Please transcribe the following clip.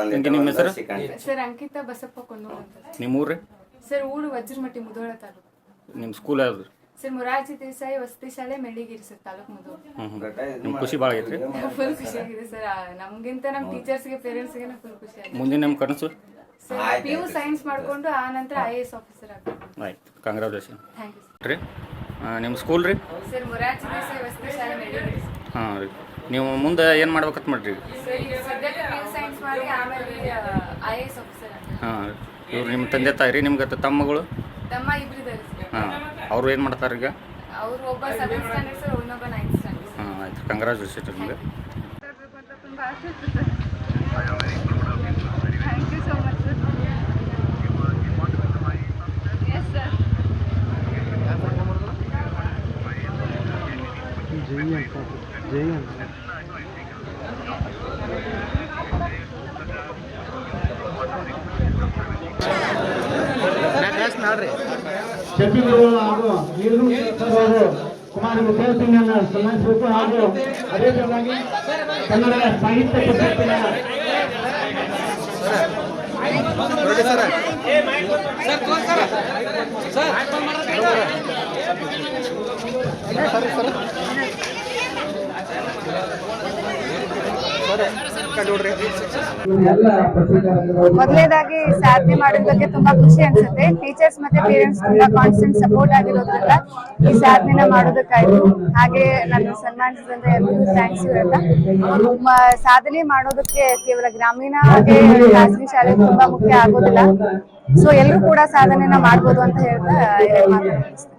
ನಿಮ್ಮ ಹೆಸರು? ಸರ್ ಅಂಕಿತಾ ಬಸಪ್ಪ ಕೊನ್ನೂರು ಅಂತ. ನಿಮ್ಮ ಊರು ಸರ್ ಊರು ವಜ್ರಮಟ್ಟಿ ಮುಧೋಳ ತಾಲೂಕು. ನಿಮ್ಮ ಸ್ಕೂಲ್ ಯಾವ್ದು? ಸರ್ ಮೊರಾರ್ಜಿ ದೇಸಾಯಿ ವಸತಿ ಶಾಲೆ ಮೆಳ್ಳಿಗಿರಿ ಸರ್ ತಾಲೂಕು ಮುಧೋಳ ನಿಮ್ಮ ಖುಷಿ ಭಾಳ ಆಗೈತ್ರಿ? ಫುಲ್ ಖುಷಿಯಾಗಿದೆ ಸರ್ ನಮಗಿಂತ ನಮ್ಮ ಟೀಚರ್ಸ್ಗೆ ಪೇರೆಂಟ್ಸ್ಗೆ ಫುಲ್ ಖುಷಿಯಾಗಿದೆ ಮುಂದಿನ ನಿಮ್ಮ ಕನಸು? ಸರ್ ಪಿ ಯು ಸೈನ್ಸ್ ಮಾಡ್ಕೊಂಡು ಆ ನಂತರ ಐ ಎ ಎಸ್ ಆಫೀಸರ್ ಆಗಬೇಕು. ಆಯ್ತು. ಕಂಗ್ರಾಚುಲೇಷನ್ ಥ್ಯಾಂಕ್ ಯು ರೀ ನಿಮ್ಮ ಸ್ಕೂಲ್ ರೀ? ಸರ್ ಮೊರಾರ್ಜಿ ದೇಸಾಯಿ ವಸತಿ ಶಾಲೆ ಮೆಳ್ಳಿಗಿರಿ. ಹಾಂ ರೀ. ನೀವು ಮುಂದೆ ಏನು ಮಾಡ್ಬೇಕಂತ ಮಾಡ್ರಿ? Sir I A S officer ಹಾಂ ಇವ್ರು ನಿಮ್ಮ ತಂದೆ ತಾಯಿ ರೀ ನಿಮ್ಗೆ ತಮ್ಮಗಳು? ತಮ್ಮ ಹಾಂ ಅವರು ಏನು ಮಾಡ್ತಾರೆ ಈಗ? ಅವ್ರು ಒಬ್ಬ ಸ್ಟ್ಯಾಂಡರ್ಡ್ ಸರ್ ಇನ್ನೊಬ್ಬ ನೈನ್ತ್ ಸ್ಟ್ಯಾಂಡರ್ಡ್ ಹಾಂ ಆಯ್ತು. ಕಂಗ್ರಾಚುಲೇಷನ್ ನಿಮಗೆ. ಮಾತಾಡ್ಬೇಕು ಅಂತ ತುಂಬ ಆಸೆ ಇತ್ತು sir thank you so much sir yes sir ಶೆಟ್ಟಿಗಳು ಹಾಗೂ ನೀರು ಕುಮಾರ ವಿದ್ಯಾರ್ಥಿಗಳನ್ನು ಸನ್ಮಾನಿಸಬೇಕು ಹಾಗೂ ಅದೇ ತರವಾಗಿ ಕನ್ನಡ ಸಾಹಿತ್ಯ ಪರಿಷತ್ತಿನ ಎಲ್ಲ ಮೊದಲನೇದಾಗಿ ಸಾಧನೆ ಮಾಡೋದ್ ಬಗ್ಗೆ ತುಂಬಾ ಖುಷಿ ಅನ್ಸುತ್ತೆ. ಟೀಚರ್ಸ್ ಮತ್ತೆ ಪೇರೆಂಟ್ಸ್ ತುಂಬಾ ಕಾನ್ಸ್ಟೆಂಟ್ ಸಪೋರ್ಟ್ ಆಗಿರೋದ್ರಿಂದ ಈ ಸಾಧನೆನ ಮಾಡೋದಕ್ಕಾಯ್ತು. ಹಾಗೆ ನನ್ನ ಸನ್ಮಾನಿಸಿದಂತ ಎಲ್ಲರಿಗೂ ಥ್ಯಾಂಕ್ಸ್ ಇರಲ್ಲ ಸಾಧನೆ ಮಾಡೋದಕ್ಕೆ ಕೇವಲ ಗ್ರಾಮೀಣ ಹಾಗೆ ಖಾಸಗಿ ಶಾಲೆ ತುಂಬಾ ಮುಖ್ಯ ಆಗೋದಿಲ್ಲ. ಸೊ ಎಲ್ಲರೂ ಕೂಡ ಸಾಧನೆನ ಮಾಡ್ಬೋದು ಅಂತ ಹೇಳ್ತಾ ಮಾತಾಡ್ತೀನಿ.